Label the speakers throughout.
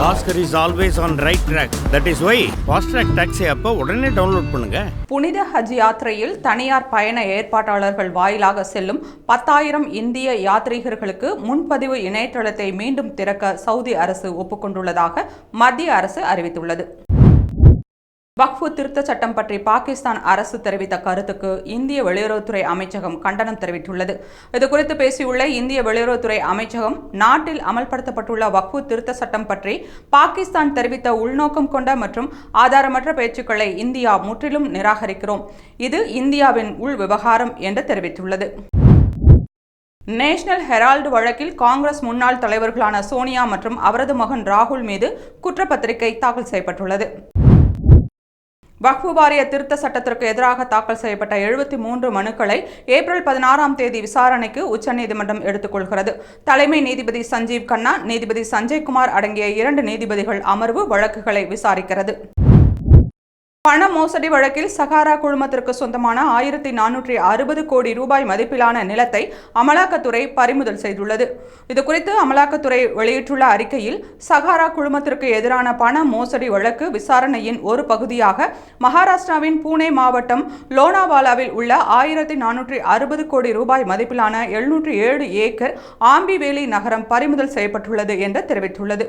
Speaker 1: Bhaskar is always on right track that is why fast track taxi அப்போ உடனே download பண்ணுங்க
Speaker 2: புனித ஹஜ் யாத்திரையில் தனியார் பயண ஏற்பாட்டாளர்கள் வாயிலாக செல்லும் பத்தாயிரம் இந்திய யாத்ரீகர்களுக்கு முன்பதிவு இணையதளத்தை மீண்டும் திறக்க சவுதி அரசு ஒப்புக்கொண்டுள்ளதாக மத்திய அரசு அறிவித்துள்ளது வக்ஃபு திருத்த சட்டம் பற்றி பாகிஸ்தான் அரசு தெரிவித்த கருத்துக்கு இந்திய வெளியுறவுத்துறை அமைச்சகம் கண்டனம் தெரிவித்துள்ளது இதுகுறித்து பேசியுள்ள இந்திய வெளியுறவுத்துறை அமைச்சகம் நாட்டில் அமல்படுத்தப்பட்டுள்ள வக்ஃபு திருத்த சட்டம் பற்றி பாகிஸ்தான் தெரிவித்த உள்நோக்கம் கொண்ட மற்றும் ஆதாரமற்ற பேச்சுக்களை இந்தியா முற்றிலும் நிராகரிக்கிறோம் இது இந்தியாவின் உள் விவகாரம் என்று தெரிவித்துள்ளது நேஷனல் ஹெரால்டு வழக்கில் காங்கிரஸ் முன்னாள் தலைவர்களான சோனியா மற்றும் அவரது மகன் ராகுல் மீது குற்றப்பத்திரிகை தாக்கல் செய்யப்பட்டுள்ளது வக்ஃபு வாரிய திருத்த சட்டத்திற்கு எதிராக தாக்கல் செய்யப்பட்ட எழுபத்தி மூன்று மனுக்களை ஏப்ரல் பதினாறாம் தேதி விசாரணைக்கு உச்சநீதிமன்றம் எடுத்துக்கொள்கிறது தலைமை நீதிபதி சஞ்சீவ் கண்ணா நீதிபதி சஞ்சய்குமார் அடங்கிய இரண்டு நீதிபதிகள் அமர்வு வழக்குகளை விசாரிக்கிறது பண மோசடி வழக்கில் சகாரா குழுமத்திற்கு சொந்தமான ஆயிரத்தி நானூற்றி அறுபது கோடி ரூபாய் மதிப்பிலான நிலத்தை அமலாக்கத்துறை பறிமுதல் செய்துள்ளது இதுகுறித்து அமலாக்கத்துறை வெளியிட்டுள்ள அறிக்கையில் சகாரா குழுமத்திற்கு எதிரான பண மோசடி வழக்கு விசாரணையின் ஒரு பகுதியாக மகாராஷ்டிராவின் பூனே மாவட்டம் லோனாவாலாவில் உள்ள ஆயிரத்தி நானூற்றி அறுபது கோடி ரூபாய் மதிப்பிலான எழுநூற்றி ஏழு ஏக்கர் ஆம்பிவேலி நகரம் பறிமுதல் செய்யப்பட்டுள்ளது என்று தெரிவித்துள்ளது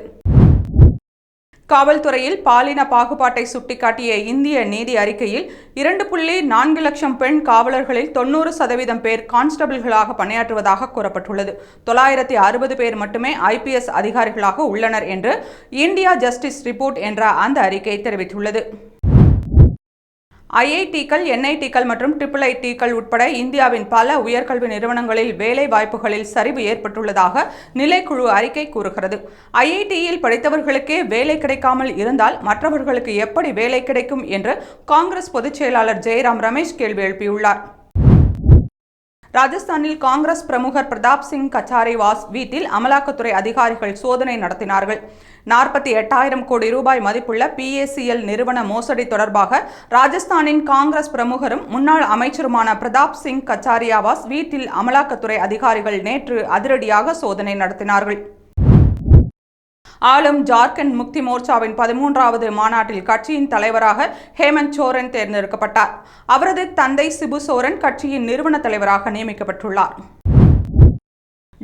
Speaker 2: காவல்துறையில் பாலின பாகுபாட்டை சுட்டிக்காட்டிய இந்திய நீதி அறிக்கையில் இரண்டு புள்ளி நான்கு லட்சம் பெண் காவலர்களில் தொன்னூறு சதவீதம் பேர் கான்ஸ்டபிள்களாக பணியாற்றுவதாக கூறப்பட்டுள்ளது தொள்ளாயிரத்தி அறுபது பேர் மட்டுமே ஐபிஎஸ் அதிகாரிகளாக உள்ளனர் என்று இந்தியா ஜஸ்டிஸ் ரிப்போர்ட் என்ற அந்த அறிக்கை தெரிவித்துள்ளது ஐஐடிக்கள் என்ஐடிக்கள் மற்றும் ட்ரிபிள் ஐடிக்கள் உட்பட இந்தியாவின் பல உயர்கல்வி நிறுவனங்களில் வேலை வாய்ப்புகளில் சரிவு ஏற்பட்டுள்ளதாக நிலைக்குழு அறிக்கை கூறுகிறது ஐஐடியில் படித்தவர்களுக்கே வேலை கிடைக்காமல் இருந்தால் மற்றவர்களுக்கு எப்படி வேலை கிடைக்கும் என்று காங்கிரஸ் பொதுச் செயலாளர் ஜெயராம் ரமேஷ் கேள்வி எழுப்பியுள்ளார் ராஜஸ்தானில் காங்கிரஸ் பிரமுகர் பிரதாப் சிங் வாஸ் வீட்டில் அமலாக்கத்துறை அதிகாரிகள் சோதனை நடத்தினார்கள் நாற்பத்தி எட்டாயிரம் கோடி ரூபாய் மதிப்புள்ள பிஏசிஎல் நிறுவன மோசடி தொடர்பாக ராஜஸ்தானின் காங்கிரஸ் பிரமுகரும் முன்னாள் அமைச்சருமான பிரதாப் சிங் கச்சாரியாவாஸ் வீட்டில் அமலாக்கத்துறை அதிகாரிகள் நேற்று அதிரடியாக சோதனை நடத்தினார்கள் ஆளும் ஜார்க்கண்ட் முக்தி மோர்ச்சாவின் பதிமூன்றாவது மாநாட்டில் கட்சியின் தலைவராக ஹேமந்த் சோரன் தேர்ந்தெடுக்கப்பட்டார் அவரது தந்தை சிபு சோரன் கட்சியின் நிறுவன தலைவராக நியமிக்கப்பட்டுள்ளார்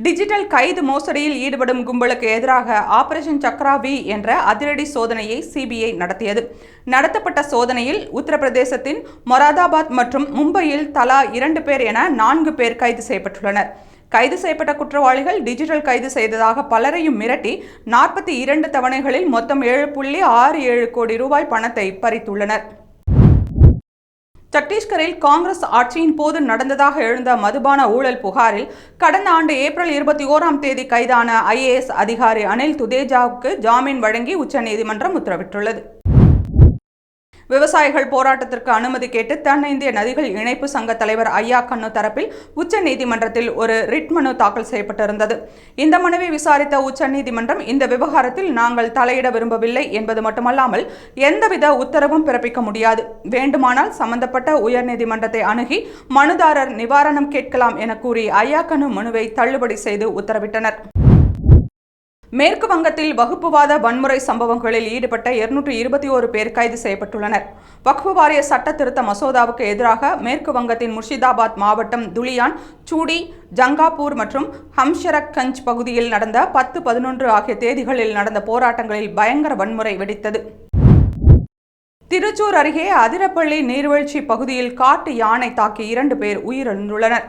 Speaker 2: டிஜிட்டல் கைது மோசடியில் ஈடுபடும் கும்பலுக்கு எதிராக ஆபரேஷன் சக்ரா வி என்ற அதிரடி சோதனையை சிபிஐ நடத்தியது நடத்தப்பட்ட சோதனையில் உத்தரப்பிரதேசத்தின் மொராதாபாத் மற்றும் மும்பையில் தலா இரண்டு பேர் என நான்கு பேர் கைது செய்யப்பட்டுள்ளனர் கைது செய்யப்பட்ட குற்றவாளிகள் டிஜிட்டல் கைது செய்ததாக பலரையும் மிரட்டி நாற்பத்தி இரண்டு தவணைகளில் மொத்தம் ஏழு புள்ளி ஆறு ஏழு கோடி ரூபாய் பணத்தை பறித்துள்ளனர் சத்தீஸ்கரில் காங்கிரஸ் ஆட்சியின் போது நடந்ததாக எழுந்த மதுபான ஊழல் புகாரில் கடந்த ஆண்டு ஏப்ரல் இருபத்தி ஓராம் தேதி கைதான ஐஏஎஸ் அதிகாரி அனில் துதேஜாவுக்கு ஜாமீன் வழங்கி உச்சநீதிமன்றம் உத்தரவிட்டுள்ளது விவசாயிகள் போராட்டத்திற்கு அனுமதி கேட்டு தென்னிந்திய நதிகள் இணைப்பு சங்க தலைவர் ஐயா கண்ணு தரப்பில் உச்சநீதிமன்றத்தில் ஒரு ரிட் மனு தாக்கல் செய்யப்பட்டிருந்தது இந்த மனுவை விசாரித்த உச்சநீதிமன்றம் இந்த விவகாரத்தில் நாங்கள் தலையிட விரும்பவில்லை என்பது மட்டுமல்லாமல் எந்தவித உத்தரவும் பிறப்பிக்க முடியாது வேண்டுமானால் சம்பந்தப்பட்ட உயர்நீதிமன்றத்தை அணுகி மனுதாரர் நிவாரணம் கேட்கலாம் என கூறி ஐயாக்கனு மனுவை தள்ளுபடி செய்து உத்தரவிட்டனர் மேற்கு வங்கத்தில் வகுப்புவாத வன்முறை சம்பவங்களில் ஈடுபட்ட இருநூற்று இருபத்தி ஒரு பேர் கைது செய்யப்பட்டுள்ளனர் வக்ஃபு வாரிய சட்ட திருத்த மசோதாவுக்கு எதிராக மேற்கு வங்கத்தின் முர்ஷிதாபாத் மாவட்டம் துலியான் சூடி ஜங்காபூர் மற்றும் ஹம்ஷரக்கஞ்ச் பகுதியில் நடந்த பத்து பதினொன்று ஆகிய தேதிகளில் நடந்த போராட்டங்களில் பயங்கர வன்முறை வெடித்தது திருச்சூர் அருகே அதிரப்பள்ளி நீர்வீழ்ச்சி பகுதியில் காட்டு யானை தாக்கி இரண்டு பேர் உயிரிழந்துள்ளனர்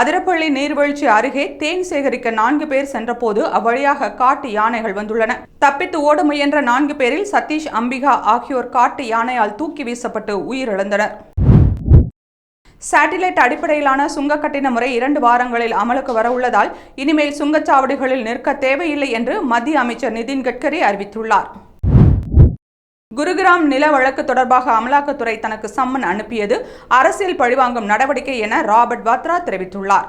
Speaker 2: அதிரப்பள்ளி நீர்வீழ்ச்சி அருகே தேன் சேகரிக்க நான்கு பேர் சென்றபோது அவ்வழியாக காட்டு யானைகள் வந்துள்ளன தப்பித்து ஓட முயன்ற நான்கு பேரில் சதீஷ் அம்பிகா ஆகியோர் காட்டு யானையால் தூக்கி வீசப்பட்டு உயிரிழந்தனர் சேட்டிலைட் அடிப்படையிலான சுங்க கட்டின முறை இரண்டு வாரங்களில் அமலுக்கு வரவுள்ளதால் இனிமேல் சுங்கச்சாவடிகளில் நிற்க தேவையில்லை என்று மத்திய அமைச்சர் நிதின் கட்கரி அறிவித்துள்ளார் குருகிராம் நில வழக்கு தொடர்பாக அமலாக்கத்துறை தனக்கு சம்மன் அனுப்பியது அரசியல் பழிவாங்கும் நடவடிக்கை என ராபர்ட் வாத்ரா தெரிவித்துள்ளார்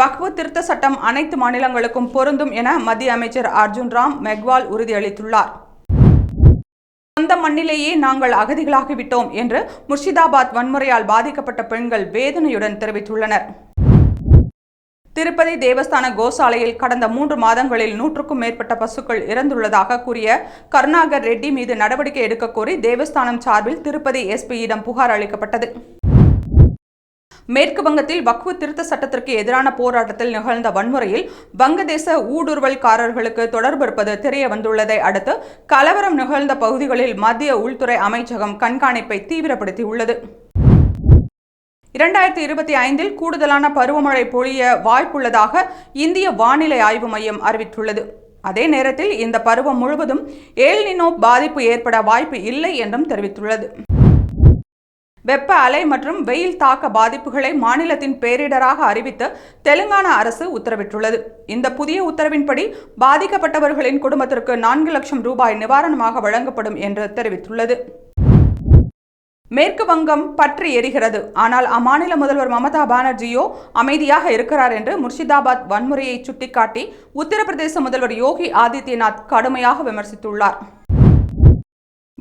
Speaker 2: வக்பு திருத்த சட்டம் அனைத்து மாநிலங்களுக்கும் பொருந்தும் என மத்திய அமைச்சர் அர்ஜுன் ராம் மெக்வால் உறுதியளித்துள்ளார் சொந்த மண்ணிலேயே நாங்கள் அகதிகளாகிவிட்டோம் என்று முர்ஷிதாபாத் வன்முறையால் பாதிக்கப்பட்ட பெண்கள் வேதனையுடன் தெரிவித்துள்ளனர் திருப்பதி தேவஸ்தான கோசாலையில் கடந்த மூன்று மாதங்களில் நூற்றுக்கும் மேற்பட்ட பசுக்கள் இறந்துள்ளதாக கூறிய கருணாகர் ரெட்டி மீது நடவடிக்கை எடுக்க கோரி தேவஸ்தானம் சார்பில் திருப்பதி எஸ்பியிடம் புகார் அளிக்கப்பட்டது மேற்கு வங்கத்தில் வக்வு திருத்த சட்டத்திற்கு எதிரான போராட்டத்தில் நிகழ்ந்த வன்முறையில் வங்கதேச ஊடுருவல்காரர்களுக்கு தொடர்பு இருப்பது தெரிய வந்துள்ளதை அடுத்து கலவரம் நிகழ்ந்த பகுதிகளில் மத்திய உள்துறை அமைச்சகம் கண்காணிப்பை தீவிரப்படுத்தியுள்ளது இரண்டாயிரத்தி இருபத்தி ஐந்தில் கூடுதலான பருவமழை பொழிய வாய்ப்புள்ளதாக இந்திய வானிலை ஆய்வு மையம் அறிவித்துள்ளது அதே நேரத்தில் இந்த பருவம் முழுவதும் ஏல்னினோ பாதிப்பு ஏற்பட வாய்ப்பு இல்லை என்றும் தெரிவித்துள்ளது வெப்ப அலை மற்றும் வெயில் தாக்க பாதிப்புகளை மாநிலத்தின் பேரிடராக அறிவித்து தெலுங்கானா அரசு உத்தரவிட்டுள்ளது இந்த புதிய உத்தரவின்படி பாதிக்கப்பட்டவர்களின் குடும்பத்திற்கு நான்கு லட்சம் ரூபாய் நிவாரணமாக வழங்கப்படும் என்று தெரிவித்துள்ளது மேற்கு வங்கம் பற்றி எரிகிறது ஆனால் அம்மாநில முதல்வர் மமதா பானர்ஜியோ அமைதியாக இருக்கிறார் என்று முர்ஷிதாபாத் வன்முறையை சுட்டிக்காட்டி உத்தரப்பிரதேச முதல்வர் யோகி ஆதித்யநாத் கடுமையாக விமர்சித்துள்ளார்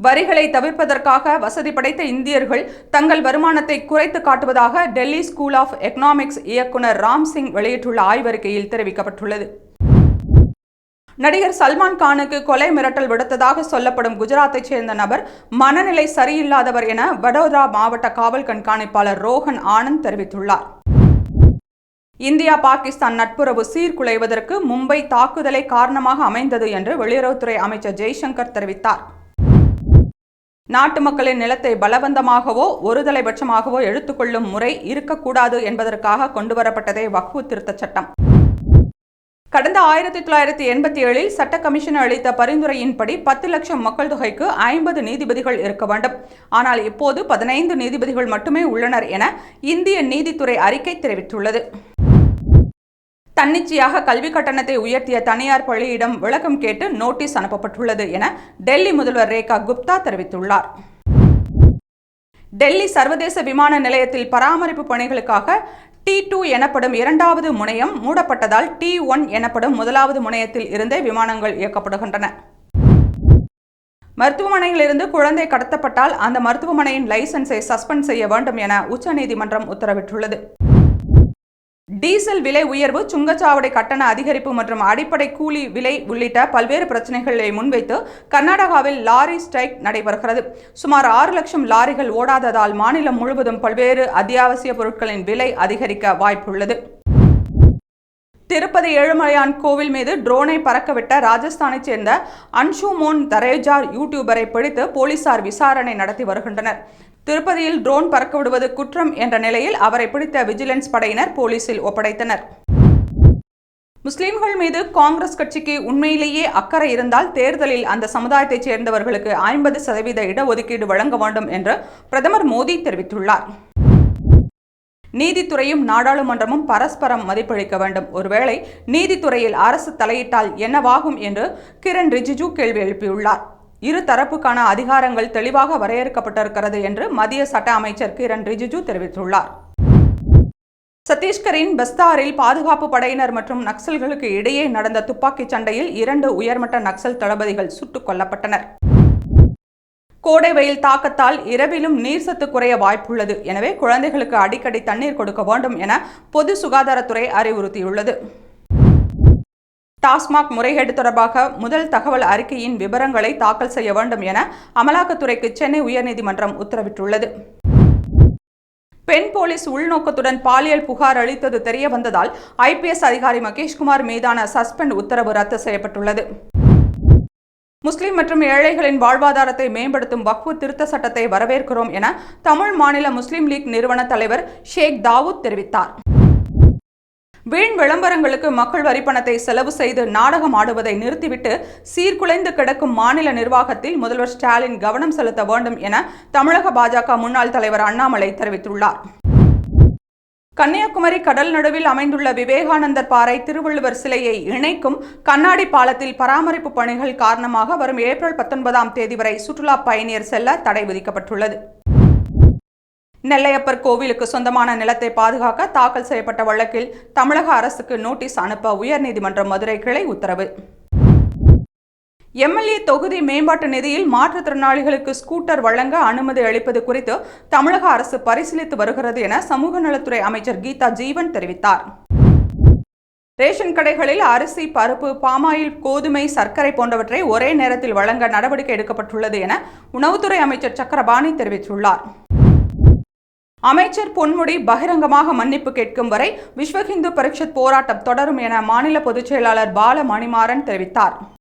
Speaker 2: வரிகளை தவிர்ப்பதற்காக வசதி படைத்த இந்தியர்கள் தங்கள் வருமானத்தை குறைத்து காட்டுவதாக டெல்லி ஸ்கூல் ஆஃப் எக்கனாமிக்ஸ் இயக்குநர் ராம் சிங் வெளியிட்டுள்ள ஆய்வறிக்கையில் தெரிவிக்கப்பட்டுள்ளது நடிகர் சல்மான் கானுக்கு கொலை மிரட்டல் விடுத்ததாக சொல்லப்படும் குஜராத்தைச் சேர்ந்த நபர் மனநிலை சரியில்லாதவர் என வடோதரா மாவட்ட காவல் கண்காணிப்பாளர் ரோஹன் ஆனந்த் தெரிவித்துள்ளார் இந்தியா பாகிஸ்தான் நட்புறவு சீர்குலைவதற்கு மும்பை தாக்குதலை காரணமாக அமைந்தது என்று வெளியுறவுத்துறை அமைச்சர் ஜெய்சங்கர் தெரிவித்தார் நாட்டு மக்களின் நிலத்தை பலவந்தமாகவோ ஒருதலைபட்சமாகவோ எடுத்துக்கொள்ளும் முறை இருக்கக்கூடாது என்பதற்காக கொண்டுவரப்பட்டதே வக்பு திருத்தச் சட்டம் கடந்த ஆயிரத்தி தொள்ளாயிரத்தி எண்பத்தி ஏழில் சட்ட கமிஷன் அளித்த பரிந்துரையின்படி பத்து லட்சம் மக்கள் தொகைக்கு ஐம்பது நீதிபதிகள் இருக்க வேண்டும் ஆனால் இப்போது பதினைந்து நீதிபதிகள் மட்டுமே உள்ளனர் என இந்திய நீதித்துறை அறிக்கை தெரிவித்துள்ளது தன்னிச்சையாக கல்வி கட்டணத்தை உயர்த்திய தனியார் பள்ளியிடம் விளக்கம் கேட்டு நோட்டீஸ் அனுப்பப்பட்டுள்ளது என டெல்லி முதல்வர் ரேகா குப்தா தெரிவித்துள்ளார் டெல்லி சர்வதேச விமான நிலையத்தில் பராமரிப்பு பணிகளுக்காக டி டூ எனப்படும் இரண்டாவது முனையம் மூடப்பட்டதால் டி ஒன் எனப்படும் முதலாவது முனையத்தில் இருந்தே விமானங்கள் இயக்கப்படுகின்றன மருத்துவமனையிலிருந்து குழந்தை கடத்தப்பட்டால் அந்த மருத்துவமனையின் லைசன்ஸை சஸ்பெண்ட் செய்ய வேண்டும் என உச்சநீதிமன்றம் உத்தரவிட்டுள்ளது டீசல் விலை உயர்வு சுங்கச்சாவடி கட்டண அதிகரிப்பு மற்றும் அடிப்படை கூலி விலை உள்ளிட்ட பல்வேறு பிரச்சனைகளை முன்வைத்து கர்நாடகாவில் லாரி ஸ்ட்ரைக் நடைபெறுகிறது சுமார் ஆறு லட்சம் லாரிகள் ஓடாததால் மாநிலம் முழுவதும் பல்வேறு அத்தியாவசிய பொருட்களின் விலை அதிகரிக்க வாய்ப்புள்ளது திருப்பதி ஏழுமலையான் கோவில் மீது ட்ரோனை பறக்கவிட்ட ராஜஸ்தானைச் சேர்ந்த அன்ஷுமோன் தரேஜா யூடியூபரை பிடித்து போலீசார் விசாரணை நடத்தி வருகின்றனர் திருப்பதியில் ட்ரோன் பறக்க விடுவது குற்றம் என்ற நிலையில் அவரை பிடித்த விஜிலன்ஸ் படையினர் போலீசில் ஒப்படைத்தனர் முஸ்லிம்கள் மீது காங்கிரஸ் கட்சிக்கு உண்மையிலேயே அக்கறை இருந்தால் தேர்தலில் அந்த சமுதாயத்தைச் சேர்ந்தவர்களுக்கு ஐம்பது சதவீத இடஒதுக்கீடு வழங்க வேண்டும் என்று பிரதமர் மோடி தெரிவித்துள்ளார் நீதித்துறையும் நாடாளுமன்றமும் பரஸ்பரம் மதிப்பளிக்க வேண்டும் ஒருவேளை நீதித்துறையில் அரசு தலையிட்டால் என்னவாகும் என்று கிரண் ரிஜிஜு கேள்வி எழுப்பியுள்ளார் இரு தரப்புக்கான அதிகாரங்கள் தெளிவாக வரையறுக்கப்பட்டிருக்கிறது என்று மத்திய சட்ட அமைச்சர் கிரண் ரிஜிஜு தெரிவித்துள்ளார் சத்தீஸ்கரின் பஸ்தாரில் பாதுகாப்பு படையினர் மற்றும் நக்சல்களுக்கு இடையே நடந்த துப்பாக்கிச் சண்டையில் இரண்டு உயர்மட்ட நக்சல் தளபதிகள் சுட்டுக் கொல்லப்பட்டனர் கோடை வெயில் தாக்கத்தால் இரவிலும் நீர் சத்து குறைய வாய்ப்புள்ளது எனவே குழந்தைகளுக்கு அடிக்கடி தண்ணீர் கொடுக்க வேண்டும் என பொது சுகாதாரத்துறை அறிவுறுத்தியுள்ளது டாஸ்மாக் முறைகேடு தொடர்பாக முதல் தகவல் அறிக்கையின் விவரங்களை தாக்கல் செய்ய வேண்டும் என அமலாக்கத்துறைக்கு சென்னை உயர்நீதிமன்றம் உத்தரவிட்டுள்ளது பெண் போலீஸ் உள்நோக்கத்துடன் பாலியல் புகார் அளித்தது தெரிய வந்ததால் ஐபிஎஸ் அதிகாரி மகேஷ்குமார் மீதான சஸ்பெண்ட் உத்தரவு ரத்து செய்யப்பட்டுள்ளது முஸ்லிம் மற்றும் ஏழைகளின் வாழ்வாதாரத்தை மேம்படுத்தும் வக்ஃபு திருத்த சட்டத்தை வரவேற்கிறோம் என தமிழ் மாநில முஸ்லிம் லீக் நிறுவன தலைவர் ஷேக் தாவூத் தெரிவித்தார் வீண் விளம்பரங்களுக்கு மக்கள் வரிப்பணத்தை செலவு செய்து நாடகம் ஆடுவதை நிறுத்திவிட்டு சீர்குலைந்து கிடக்கும் மாநில நிர்வாகத்தில் முதல்வர் ஸ்டாலின் கவனம் செலுத்த வேண்டும் என தமிழக பாஜக முன்னாள் தலைவர் அண்ணாமலை தெரிவித்துள்ளார் கன்னியாகுமரி கடல் நடுவில் அமைந்துள்ள விவேகானந்தர் பாறை திருவள்ளுவர் சிலையை இணைக்கும் கண்ணாடி பாலத்தில் பராமரிப்பு பணிகள் காரணமாக வரும் ஏப்ரல் பத்தொன்பதாம் தேதி வரை சுற்றுலா பயணியர் செல்ல தடை விதிக்கப்பட்டுள்ளது நெல்லையப்பர் கோவிலுக்கு சொந்தமான நிலத்தை பாதுகாக்க தாக்கல் செய்யப்பட்ட வழக்கில் தமிழக அரசுக்கு நோட்டீஸ் அனுப்ப உயர்நீதிமன்ற மதுரை கிளை உத்தரவு எம்எல்ஏ தொகுதி மேம்பாட்டு நிதியில் மாற்றுத்திறனாளிகளுக்கு ஸ்கூட்டர் வழங்க அனுமதி அளிப்பது குறித்து தமிழக அரசு பரிசீலித்து வருகிறது என சமூக நலத்துறை அமைச்சர் கீதா ஜீவன் தெரிவித்தார் ரேஷன் கடைகளில் அரிசி பருப்பு பாமாயில் கோதுமை சர்க்கரை போன்றவற்றை ஒரே நேரத்தில் வழங்க நடவடிக்கை எடுக்கப்பட்டுள்ளது என உணவுத்துறை அமைச்சர் சக்கரபாணி தெரிவித்துள்ளார் அமைச்சர் பொன்முடி பகிரங்கமாக மன்னிப்பு கேட்கும் வரை விஸ்வஹிந்து பரிஷத் போராட்டம் தொடரும் என மாநில பொதுச்செயலாளர் பால மணிமாறன் தெரிவித்தார்